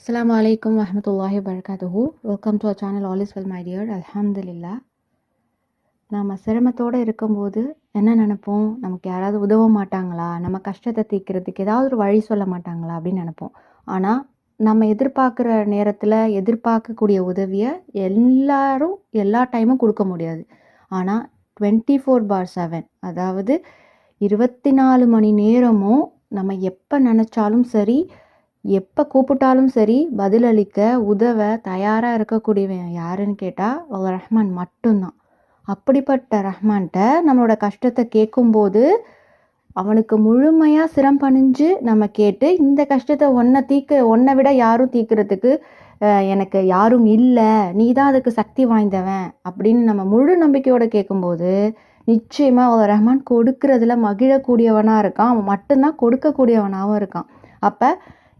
அஸ்லாம் வலைக்கம் வரமத்துல்லாஹி வரகாத்துஹூ welcome to a channel all is well my dear அலமதுல்லா நாம் சிரமத்தோடு இருக்கும்போது என்ன நினைப்போம்? நமக்கு யாராவது உதவ மாட்டாங்களா? நம்ம கஷ்டத்தை தீர்க்கிறதுக்கு ஏதாவது ஒரு வழி சொல்ல மாட்டாங்களா அப்படின்னு நினைப்போம். ஆனால் நம்ம எதிர்பார்க்குற நேரத்தில் எதிர்பார்க்கக்கூடிய உதவியை எல்லாரும் எல்லா டைமும் கொடுக்க முடியாது. ஆனால் டுவெண்ட்டி ஃபோர் பார் செவன் அதாவது இருபத்தி நாலு மணி நேரமும் நம்ம எப்போ நினச்சாலும் சரி எப்போ கூப்பிட்டாலும் சரி பதிலளிக்க உதவ தயாராக இருக்கக்கூடியவன் யாருன்னு கேட்டால் அவர் ரஹ்மான் மட்டும்தான். அப்படிப்பட்ட ரஹ்மான்கிட்ட நம்மளோட கஷ்டத்தை கேட்கும்போது அவனுக்கு முழுமையாக சிரம் பணிஞ்சு நம்ம கேட்டு இந்த கஷ்டத்தை ஒன்றை தீக்க ஒன்றை விட யாரும் தீக்கிறதுக்கு எனக்கு யாரும் இல்லை நீ தான் அதுக்கு சக்தி வாய்ந்தவன் அப்படின்னு நம்ம முழு நம்பிக்கையோடு கேட்கும்போது நிச்சயமாக அவர் ரஹ்மான் கொடுக்கறதுல மகிழக்கூடியவனாக இருக்கான். அவன் மட்டும்தான் கொடுக்கக்கூடியவனாகவும் இருக்கான். அப்போ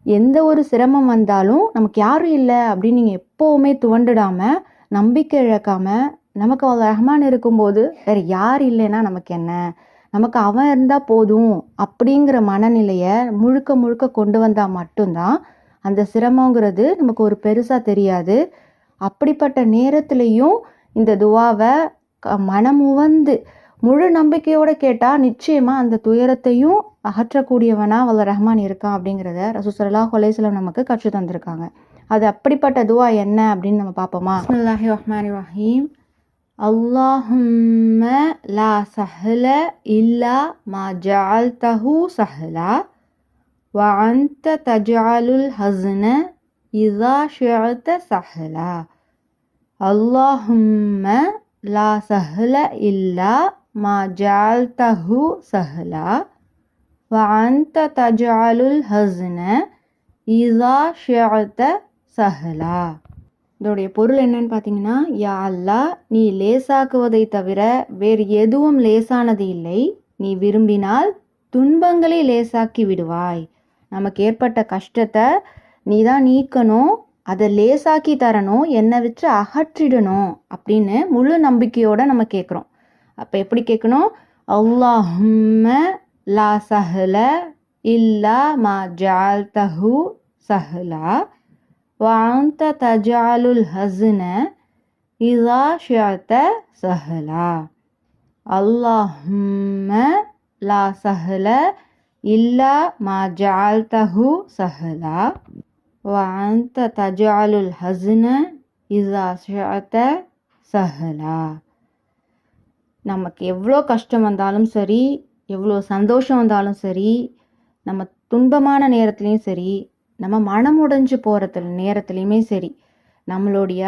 எந்த ஒரு சிரமம் வந்தாலும் நமக்கு யாரும் இல்லை அப்படின்னு நீங்கள் எப்போவுமே துவண்டுடாமல் நம்பிக்கை இழக்காமல் நமக்கு அவள் ரஹ்மான் இருக்கும்போது வேறு யார் இல்லைன்னா நமக்கு என்ன? நமக்கு அவன் இருந்தால் போதும் அப்படிங்கிற மனநிலையை முழுக்க முழுக்க கொண்டு வந்தால் மட்டும்தான் அந்த சிரமங்கிறது நமக்கு ஒரு பெருசாக தெரியாது. அப்படிப்பட்ட நேரத்துலேயும் இந்த துவாவை க- மனமுவந்து முழு நம்பிக்கையோடு கேட்டால் நிச்சயமாக அந்த துயரத்தையும் அகற்றக்கூடியவனா வல்ல ரஹ்மான் இருக்கான் அப்படிங்கிறத ரசூசல்லா ஹொலேஸ்லம் நமக்கு கற்று தந்திருக்காங்க அது அப்படிப்பட்ட துவா என்ன அப்படின்னு நம்ம பார்ப்போமா பிஸ்மில்லாஹி ரஹ்மான் ரஹீம் அல்லாஹும்ம லா சஹல இல்லா மா ஜஅல்தஹு சஹலா وأنت تجعل الحزن إذا شئت سهلا اللهم لا سهل إلا ما جعلته سهلا وأنت تجعل الحزن إذا شئت سهلا இதோடைய பொருள் என்னன்னு பார்த்தீங்கன்னா யா அல்லாஹ் நீ லேசாக்குவதை தவிர வேறு எதுவும் லேசானது இல்லை நீ விரும்பினால் துன்பங்களை லேசாக்கி விடுவாய் நமக்கு ஏற்பட்ட கஷ்டத்தை நீ தான் நீக்கணும் அதை லேசாக்கி தரணும் என்னை வச்சு அகற்றிடணும் அப்படின்னு முழு நம்பிக்கையோட நம்ம கேட்குறோம் அப்போ எப்படி கேட்கணும்? அல்லாஹும்ம லா சஹல இல்லா மா ஜால் தஹு சஹலா வாந்த தஜாலுல் ஹஸ்ன இதா ஷியாத்த சஹலா. அல்லாஹும்ம லா சஹல இல்லா மா ஜால் தஹு சஹலா வாந்த தஜாலுல் ஹஸ்ன இதா ஷியாத்த சஹலா. நமக்கு எவ்வளோ கஷ்டம் வந்தாலும் சரி எவ்வளோ சந்தோஷம் வந்தாலும் சரி நம்ம துன்பமான நேரத்துலையும் சரி நம்ம மனம் உடைஞ்சு போகிற நேரத்துலையுமே சரி நம்மளுடைய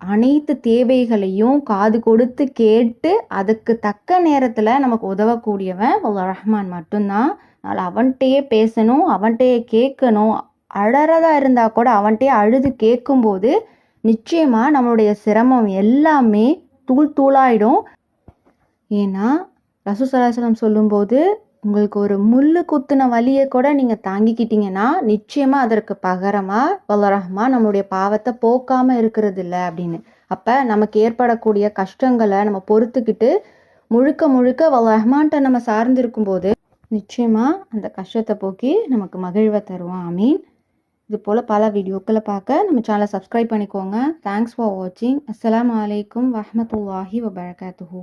அனைத்து தேவைகளையும் காது கொடுத்து கேட்டு அதுக்கு தக்க நேரத்தில் நமக்கு உதவக்கூடியவன் ரஹ்மான் மட்டும்தான். அதனால் அவன்கிட்டயே பேசணும் அவன்கிட்டயே கேட்கணும். அழறதா இருந்தால் கூட அவன்கிட்டயே அழுது கேட்கும்போது நிச்சயமாக நம்மளுடைய சிரமம் எல்லாமே தூள் தூளாயிடும். ஏன்னா ரசூசலாசலம் சொல்லும்போது உங்களுக்கு ஒரு முள்ளு குத்துன வலியை கூட நீங்கள் தாங்கிக்கிட்டீங்கன்னா நிச்சயமாக அதற்கு பகரமாக வல்லரஹ்மா நம்மளுடைய பாவத்தை போக்காமல் இருக்கிறது இல்லை அப்படின்னு. அப்போ நமக்கு ஏற்படக்கூடிய கஷ்டங்களை நம்ம பொறுத்துக்கிட்டு முழுக்க முழுக்க வல்லரஹ்மான்ட்ட நம்ம சார்ந்து இருக்கும்போது நிச்சயமாக அந்த கஷ்டத்தை போக்கி நமக்கு மகிழ்வை தருவான். மீன் இது போல் பல வீடியோக்களை பார்க்க நம்ம சேனலை சப்ஸ்கிரைப் பண்ணிக்கோங்க. தேங்க்ஸ் ஃபார் வாட்சிங் அஸ்லாம் அலைக்கும் வரஹ்மத்துல்லாஹி வபரகாத்துஹூ.